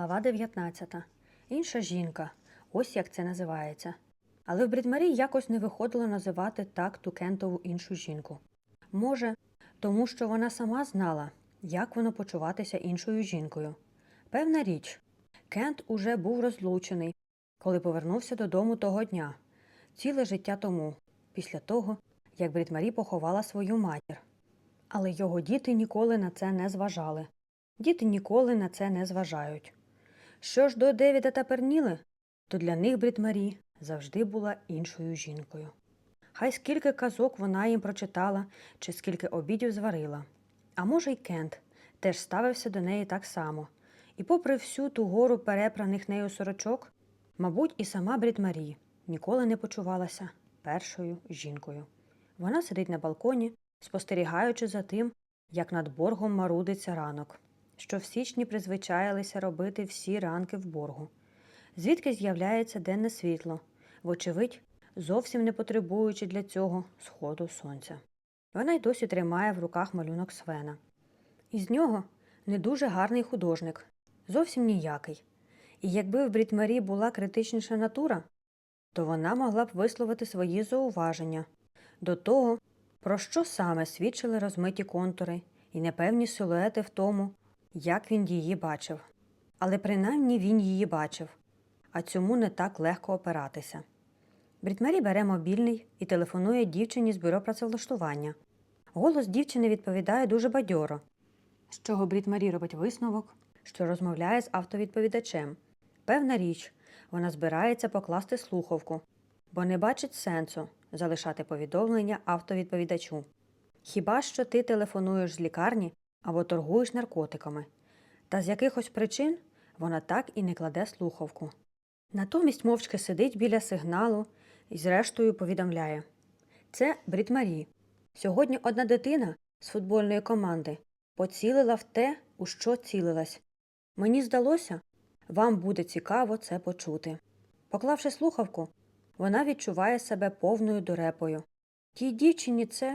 Глава 19. Інша жінка. Ось як це називається. Але в Брідмарі якось не виходило називати так ту кентову іншу жінку. Може, тому що вона сама знала, як воно почуватися іншою жінкою. Певна річ, Кент уже був розлучений, коли повернувся додому того дня, ціле життя тому, після того, як Брідмарі поховала свою матір. Але його діти ніколи на це не зважали. Діти ніколи на це не зважають. Що ж до Девіда та Перніли, то для них Брітмарі завжди була іншою жінкою. Хай скільки казок вона їм прочитала, чи скільки обідів зварила. А може, й Кент теж ставився до неї так само. І попри всю ту гору перепраних нею сорочок, мабуть, і сама Брітмарі ніколи не почувалася першою жінкою. Вона сидить на балконі, спостерігаючи за тим, як над боргом марудиться ранок, що в січні призвичаїлися робити всі ранки в боргу. Звідки з'являється денне світло, вочевидь, зовсім не потребуючи для цього сходу сонця. Вона й досі тримає в руках малюнок Свена. Із нього не дуже гарний художник, зовсім ніякий. І якби в Брітмарі була критичніша натура, то вона могла б висловити свої зауваження до того, про що саме свідчили розмиті контури і непевні силуети в тому, як він її бачив. Але принаймні він її бачив, а цьому не так легко опиратися. Брітмері бере мобільний і телефонує дівчині з бюро працевлаштування. Голос дівчини відповідає дуже бадьоро, з чого Брітмарі робить висновок, що розмовляє з автовідповідачем. Певна річ, вона збирається покласти слухавку, бо не бачить сенсу залишати повідомлення автовідповідачу. Хіба що ти телефонуєш з лікарні або торгуєш наркотиками, та з якихось причин вона так і не кладе слухавку. Натомість мовчки сидить біля сигналу і зрештою повідомляє Це Брід Марі. Сьогодні одна дитина з футбольної команди поцілила в те, у що цілилась. Мені здалося, вам буде цікаво це почути. Поклавши слухавку, вона відчуває себе повною дурепою. Тій дівчині це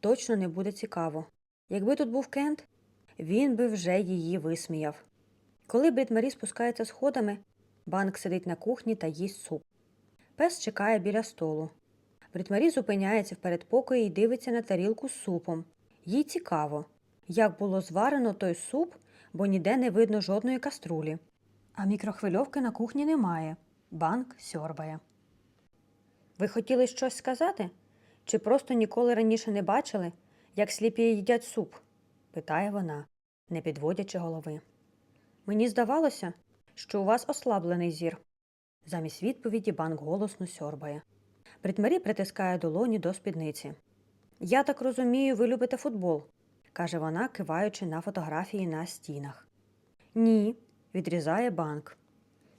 точно не буде цікаво. Якби тут був Кент, він би вже її висміяв. Коли Брід Марі спускається сходами, банк сидить на кухні та їсть суп. Пес чекає біля столу. Брід Марі зупиняється в передпокої і дивиться на тарілку з супом. Їй цікаво, як було зварено той суп, бо ніде не видно жодної каструлі. А мікрохвильовки на кухні немає. Банк сьорбає. Ви хотіли щось сказати? Чи просто ніколи раніше не бачили, як сліпі їдять суп? питає вона, не підводячи голови. Мені здавалося, що у вас ослаблений зір. Замість відповіді банк голосно сьорбає. Бритмарі притискає долоні до спідниці. Я так розумію, ви любите футбол, каже вона, киваючи на фотографії на стінах. Ні, відрізає банк.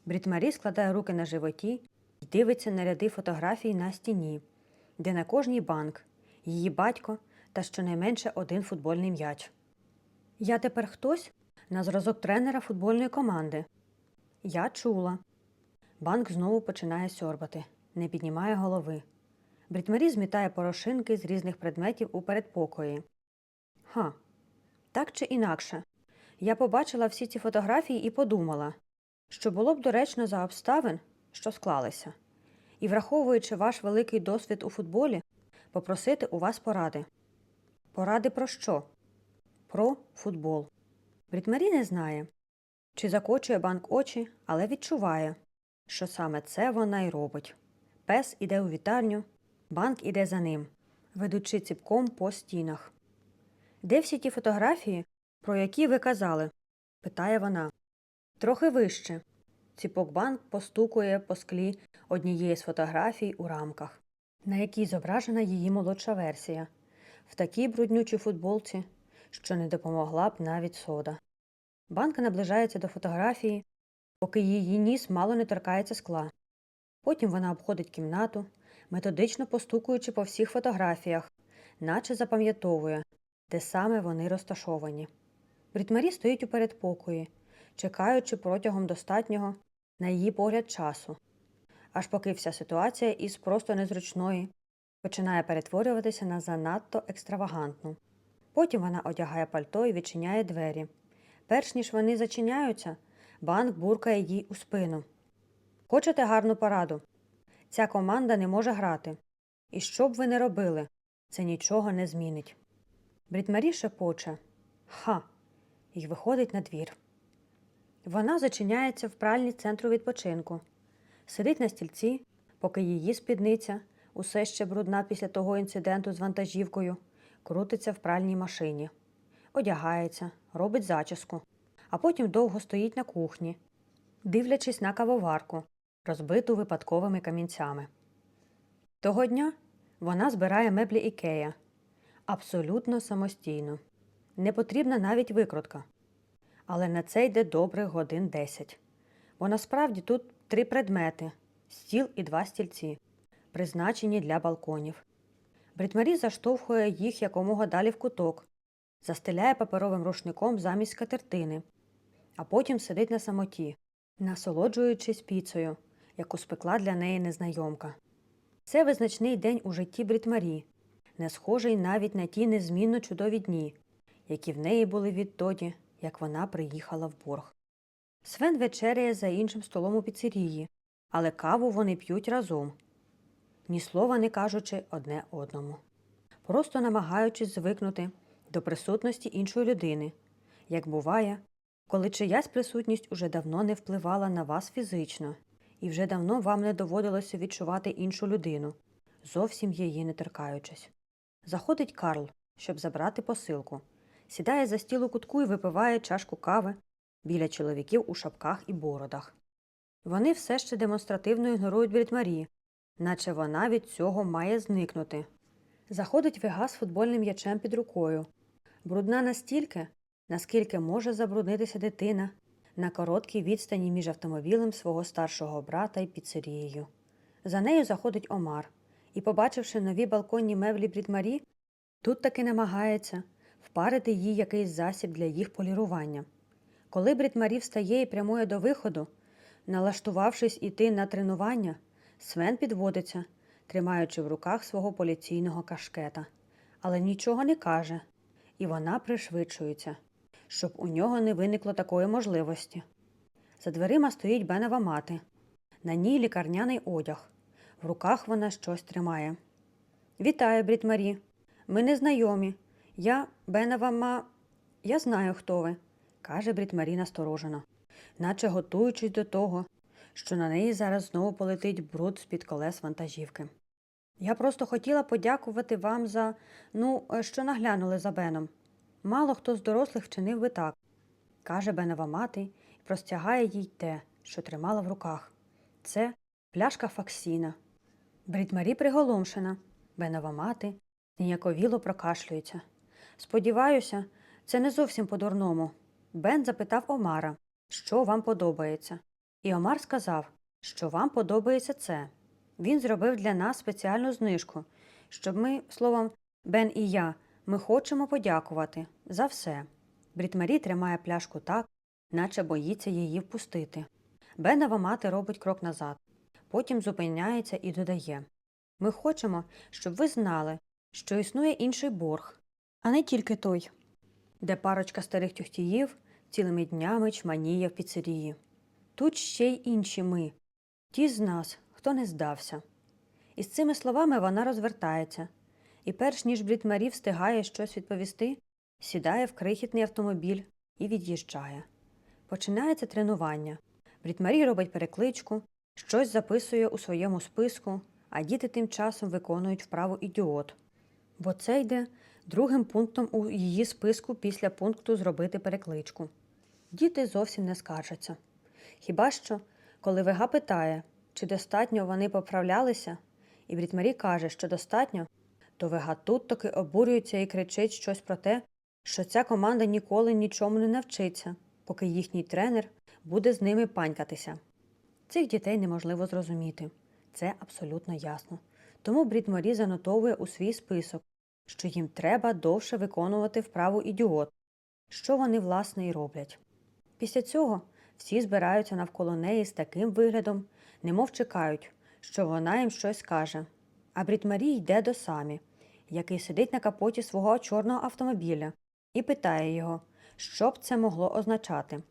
Брітмарі складає руки на животі і дивиться на ряди фотографій на стіні, де на кожній банк, її батько та щонайменше один футбольний м'яч. Я тепер хтось на зразок тренера футбольної команди. Я чула. Банк знову починає сьорбати, не піднімає голови. Брітмарі змітає порошинки з різних предметів у передпокої. Ха, так чи інакше. Я побачила всі ці фотографії і подумала, що було б доречно за обставин, що склалися, і, враховуючи ваш великий досвід у футболі, попросити у вас поради. Поради про що? Про футбол. Брітмарі не знає, чи закочує банк очі, але відчуває, що саме це вона й робить. Пес іде у вітальню, банк іде за ним, ведучи ціпком по стінах. Де всі ті фотографії, про які ви казали? питає вона. Трохи вище. Ціпок банк постукує по склі однієї з фотографій у рамках, на якій зображена її молодша версія, в такій бруднючій футболці, що не допомогла б навіть сода. Банка наближається до фотографії, поки її ніс мало не торкається скла. Потім вона обходить кімнату, методично постукуючи по всіх фотографіях, наче запам'ятовує, де саме вони розташовані. Брітмарі стоїть у передпокої, чекаючи протягом достатнього, на її погляд, часу, аж поки вся ситуація із просто незручної починає перетворюватися на занадто екстравагантну. Потім вона одягає пальто і відчиняє двері. Перш ніж вони зачиняються, Банк буркає їй у спину. Хочете гарну пораду? Ця команда не може грати. І що б ви не робили, це нічого не змінить. Брітмарі шепоче Ха. І виходить на двір. Вона зачиняється в пральні центру відпочинку, сидить на стільці, поки її спідниця, усе ще брудна після того інциденту з вантажівкою, крутиться в пральній машині, одягається, робить зачіску, а потім довго стоїть на кухні, дивлячись на кавоварку, розбиту випадковими камінцями. Того дня вона збирає меблі Ікея абсолютно самостійно. Не потрібна навіть викрутка. Але на це йде добрих годин 10. Бо насправді тут три предмети стіл і два стільці, призначені для балконів. Брітмарі заштовхує їх якомога далі в куток, застеляє паперовим рушником замість скатертини, а потім сидить на самоті, насолоджуючись піцею, яку спекла для неї незнайомка. Це визначний день у житті Брітмарі, не схожий навіть на ті незмінно чудові дні, які в неї були відтоді, як вона приїхала в борг. Свен вечеряє за іншим столом у піцерії, але каву вони п'ють разом, ні слова не кажучи одне одному, просто намагаючись звикнути до присутності іншої людини, як буває, коли чиясь присутність уже давно не впливала на вас фізично, і вже давно вам не доводилося відчувати іншу людину, зовсім її не торкаючись. Заходить Карл, щоб забрати посилку, сідає за стіл у кутку і випиває чашку кави біля чоловіків у шапках і бородах. Вони все ще демонстративно ігнорують Брітмарі, наче вона від цього має зникнути. Заходить Вега з футбольним м'ячем під рукою. Брудна настільки, наскільки може забруднитися дитина на короткій відстані між автомобілем свого старшого брата і піцерією. За нею заходить Омар і, побачивши нові балконні меблі Брітмарі, тут таки намагається впарити їй якийсь засіб для їх полірування. Коли Брітмарі встає і прямує до виходу, налаштувавшись іти на тренування, Свен підводиться, тримаючи в руках свого поліційного кашкета, але нічого не каже, і вона пришвидшується, щоб у нього не виникло такої можливості. За дверима стоїть Бенова мати. На ній лікарняний одяг. В руках вона щось тримає. Вітаю, Брід Марі. Ми не знайомі. Я Бенова ма. Я знаю, хто ви, каже Брід Марі насторожено, наче готуючись до того, що на неї зараз знову полетить бруд з-під колес вантажівки. Я просто хотіла подякувати вам за, ну, е, що наглянули за Беном. Мало хто з дорослих вчинив би так, каже Бенова мати і простягає їй те, що тримала в руках. Це пляшка Факсіна. Брідмарі приголомшена. Бенова мати ніяковіло прокашлюється. Сподіваюся, це не зовсім по-дурному. Бен запитав Омара, що вам подобається. І Омар сказав, що вам подобається це. Він зробив для нас спеціальну знижку, щоб ми, словом, Бен і я, ми хочемо подякувати за все. Брітмарі тримає пляшку так, наче боїться її впустити. Бенова мати робить крок назад, потім зупиняється і додає Ми хочемо, щоб ви знали, що існує інший борг, а не тільки той, де парочка старих тюхтіїв цілими днями чманіє в піцерії. Тут ще й інші ми, ті з нас, хто не здався. І з цими словами вона розвертається, і перш ніж Брітмарі встигає щось відповісти, сідає в крихітний автомобіль і від'їжджає. Починається тренування. Брітмарі робить перекличку, щось записує у своєму списку, а діти тим часом виконують вправу ідіот. Бо це йде другим пунктом у її списку після пункту зробити перекличку. Діти зовсім не скаржаться. Хіба що, коли Вега питає, чи достатньо вони поправлялися, і Брітмарі каже, що достатньо, то Вега тут таки обурюється і кричить щось про те, що ця команда ніколи нічому не навчиться, поки їхній тренер буде з ними панькатися. Цих дітей неможливо зрозуміти. Це абсолютно ясно. Тому Брітмарі занотовує у свій список, що їм треба довше виконувати вправу ідіот, що вони, власне, і роблять. Після цього всі збираються навколо неї з таким виглядом, немов чекають, що вона їм щось скаже. А Брітмарі йде до самі, який сидить на капоті свого чорного автомобіля, і питає його, що б це могло означати.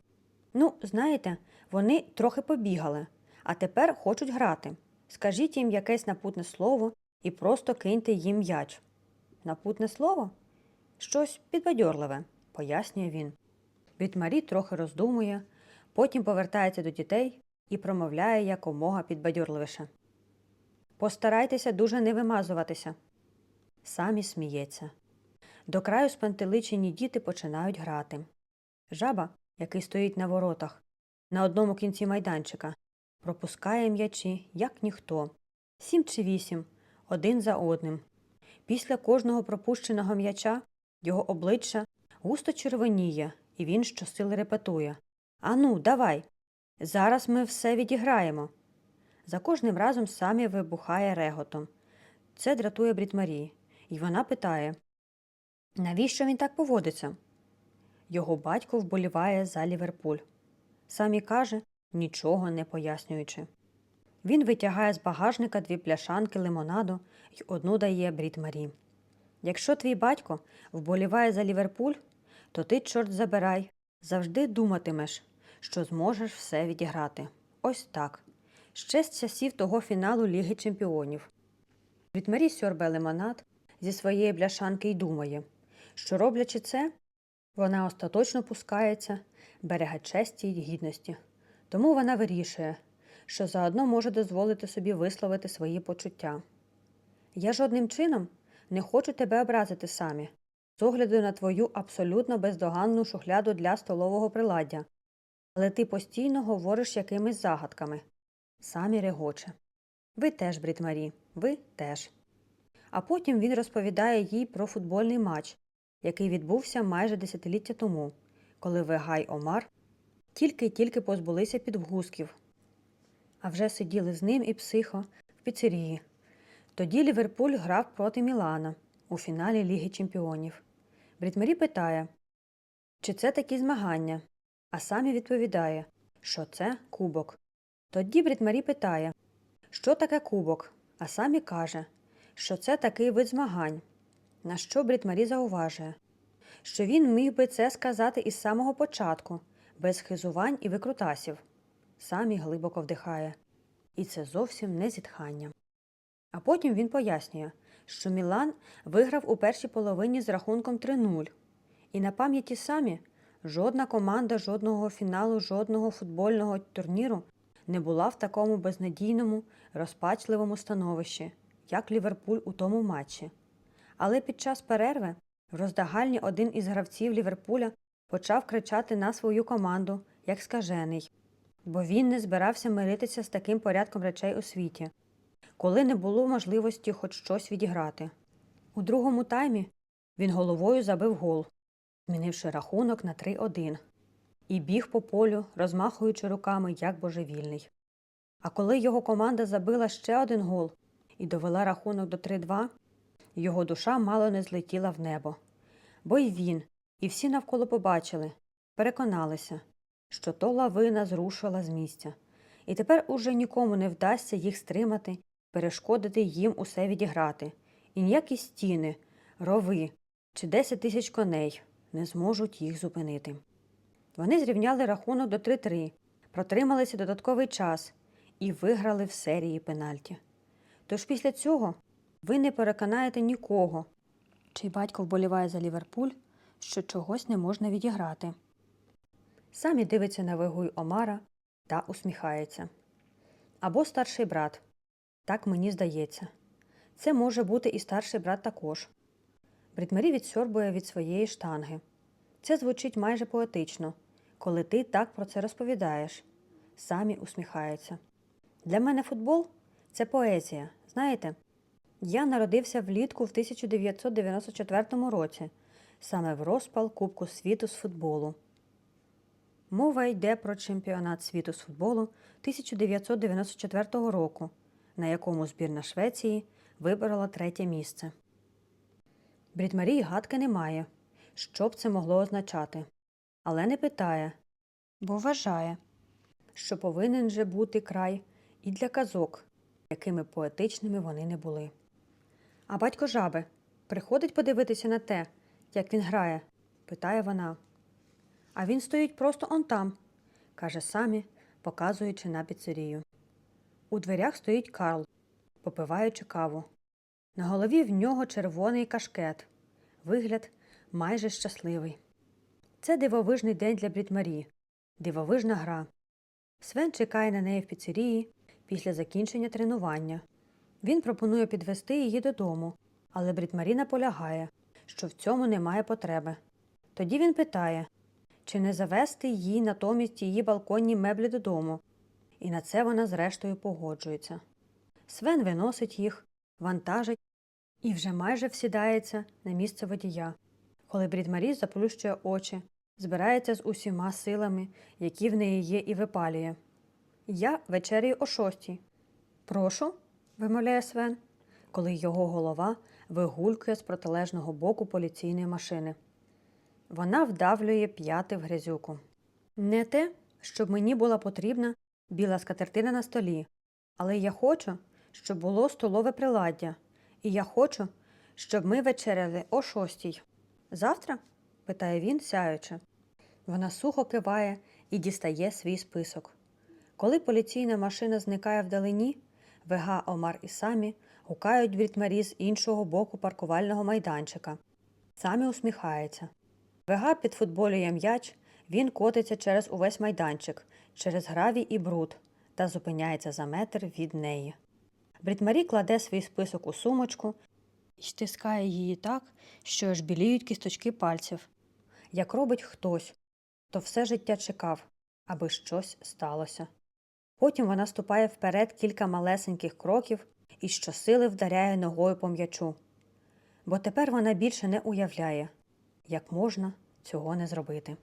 Ну, знаєте, вони трохи побігали, а тепер хочуть грати. Скажіть їм якесь напутне слово і просто киньте їм м'яч. Напутне слово? Щось підбадьорливе, пояснює він. Брітмарі трохи роздумує, потім повертається до дітей і промовляє якомога підбадьорливіше. Постарайтеся дуже не вимазуватися. Самі сміється. До краю спантеличені діти починають грати. Жаба, який стоїть на воротах, на одному кінці майданчика, пропускає м'ячі, як ніхто. Сім чи вісім, один за одним. Після кожного пропущеного м'яча його обличчя густо червоніє, і він щосили репетує Ану, давай. Зараз ми все відіграємо. За кожним разом самі вибухає реготом. Це дратує Брітмарі, і вона питає Навіщо він так поводиться? Його батько вболіває за Ліверпуль. Самі каже, нічого не пояснюючи. Він витягає з багажника дві пляшанки лимонаду й одну дає Брід Марі. Якщо твій батько вболіває за Ліверпуль, то ти, чорт забирай, завжди думатимеш, що зможеш все відіграти. Ось так. Ще з часів того фіналу Ліги Чемпіонів. Брід Марі сьорбе лимонад зі своєї бляшанки й думає, що роблячи це, вона остаточно пускається, берега честі й гідності. Тому вона вирішує, що заодно може дозволити собі висловити свої почуття. Я жодним чином не хочу тебе образити самі, з огляду на твою абсолютно бездоганну шухляду для столового приладдя, але ти постійно говориш якимись загадками. Самі регоче. Ви теж, Брід Марі, ви теж. А потім він розповідає їй про футбольний матч, який відбувся майже десятиліття тому, коли Вегай Омар тільки-тільки позбулися підвгузків, а вже сиділи з ним і психо в піцерії. Тоді Ліверпуль грав проти Мілана у фіналі Ліги Чемпіонів. Брітмарі питає, чи це такі змагання, а самі відповідає, що це кубок. Тоді Брітмарі питає, що таке кубок, а самі каже, що це такий вид змагань. На що Брітмарі зауважує, що він міг би це сказати із самого початку, без хизувань і викрутасів. Самі глибоко вдихає. І це зовсім не зітхання. А потім він пояснює, що Мілан виграв у першій половині з рахунком 3-0. І на пам'яті самі жодна команда жодного фіналу, жодного футбольного турніру не була в такому безнадійному, розпачливому становищі, як Ліверпуль у тому матчі. Але під час перерви в роздагальні один із гравців Ліверпуля почав кричати на свою команду, як скажений, бо він не збирався миритися з таким порядком речей у світі, коли не було можливості хоч щось відіграти. У другому таймі він головою забив гол, змінивши рахунок на 3-1, і біг по полю, розмахуючи руками, як божевільний. А коли його команда забила ще один гол і довела рахунок до 3-2, його душа мало не злетіла в небо. Бо й він, і всі навколо побачили, переконалися, що то лавина зрушила з місця, і тепер уже нікому не вдасться їх стримати, перешкодити їм усе відіграти, і ніякі стіни, рови чи десять тисяч коней не зможуть їх зупинити. Вони зрівняли рахунок до 3-3, протрималися додатковий час і виграли в серії пенальті. Тож після цього ви не переконаєте нікого, чий батько вболіває за Ліверпуль, що чогось не можна відіграти. Самі дивиться на вигуй Омара та усміхається. Або старший брат. Так мені здається. Це може бути і старший брат також. Бритмарі відсьорбує від своєї штанги. Це звучить майже поетично, коли ти так про це розповідаєш. Самі усміхаються. Для мене футбол це поезія. Знаєте, я народився влітку в 1994 році, саме в розпал Кубку світу з футболу. Мова йде про чемпіонат світу з футболу 1994 року, на якому збірна Швеції виборола третє місце. Брітмарії гадки немає, що б це могло означати, але не питає, бо вважає, що повинен же бути край і для казок, якими поетичними вони не були. А батько жаби приходить подивитися на те, як він грає? питає вона. А він стоїть просто он там, каже самі, показуючи на піцерію. У дверях стоїть Карл, попиваючи каву. На голові в нього червоний кашкет. Вигляд майже щасливий. Це дивовижний день для Брітмарі, дивовижна гра. Свен чекає на неї в піцерії після закінчення тренування. Він пропонує підвести її додому, але Брітмарі наполягає, що в цьому немає потреби. Тоді він питає, чи не завести їй натомість її балконні меблі додому, і на це вона зрештою погоджується. Свен виносить їх, вантажить і вже майже всідається на місце водія, коли Брідмарі заплющує очі, збирається з усіма силами, які в неї є, і випалює. Я вечерюю о шостій. Прошу, вимовляє Свен, коли його голова вигулькує з протилежного боку поліційної машини. Вона вдавлює п'яти в грязюку. Не те, щоб мені була потрібна біла скатертина на столі, але я хочу, щоб було столове приладдя, і я хочу, щоб ми вечеряли о шостій. Завтра? питає він, сяючи. Вона сухо киває і дістає свій список. Коли поліційна машина зникає вдалині, Вега, Омар і самі гукають Брітмарі з іншого боку паркувального майданчика. Самі усміхається. Вега підфутболює м'яч, він котиться через увесь майданчик, через гравій і бруд та зупиняється за метр від неї. Брітмарі кладе свій список у сумочку і стискає її так, що аж біліють кісточки пальців. Як робить хтось, то все життя чекав, аби щось сталося. Потім вона ступає вперед кілька малесеньких кроків і щосили вдаряє ногою по м'ячу. Бо тепер вона більше не уявляє, як можна цього не зробити.